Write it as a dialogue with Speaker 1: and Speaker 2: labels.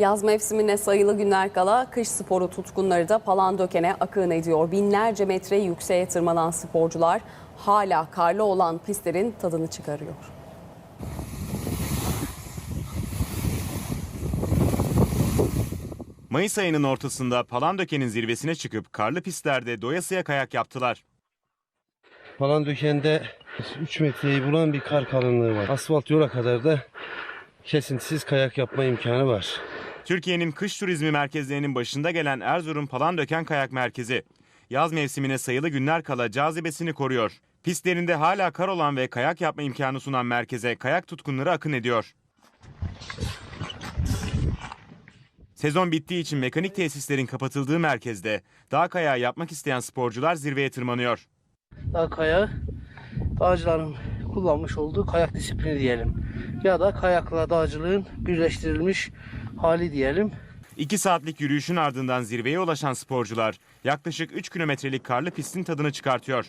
Speaker 1: Yaz mevsimine sayılı günler kala kış sporu tutkunları da Palandöken'e akın ediyor. Binlerce metre yükseğe tırmanan sporcular hala karlı olan pistlerin tadını çıkarıyor.
Speaker 2: Mayıs ayının ortasında Palandöken'in zirvesine çıkıp karlı pistlerde doyasıya kayak yaptılar.
Speaker 3: Palandöken'de 3 metreyi bulan bir kar kalınlığı var. Asfalt yola kadar da kesintisiz kayak yapma imkanı var.
Speaker 2: Türkiye'nin kış turizmi merkezlerinin başında gelen Erzurum Palandöken Kayak Merkezi. Yaz mevsimine sayılı günler kala cazibesini koruyor. Pistlerinde hala kar olan ve kayak yapma imkanı sunan merkeze kayak tutkunları akın ediyor. Sezon bittiği için mekanik tesislerin kapatıldığı merkezde dağ kayağı yapmak isteyen sporcular zirveye tırmanıyor.
Speaker 4: Dağ kayağı dağcıların kullanmış olduğu kayak disiplini diyelim. Ya da kayakla dağcılığın birleştirilmiş hali diyelim.
Speaker 2: 2 saatlik yürüyüşün ardından zirveye ulaşan sporcular yaklaşık 3 kilometrelik karlı pistin tadını çıkartıyor.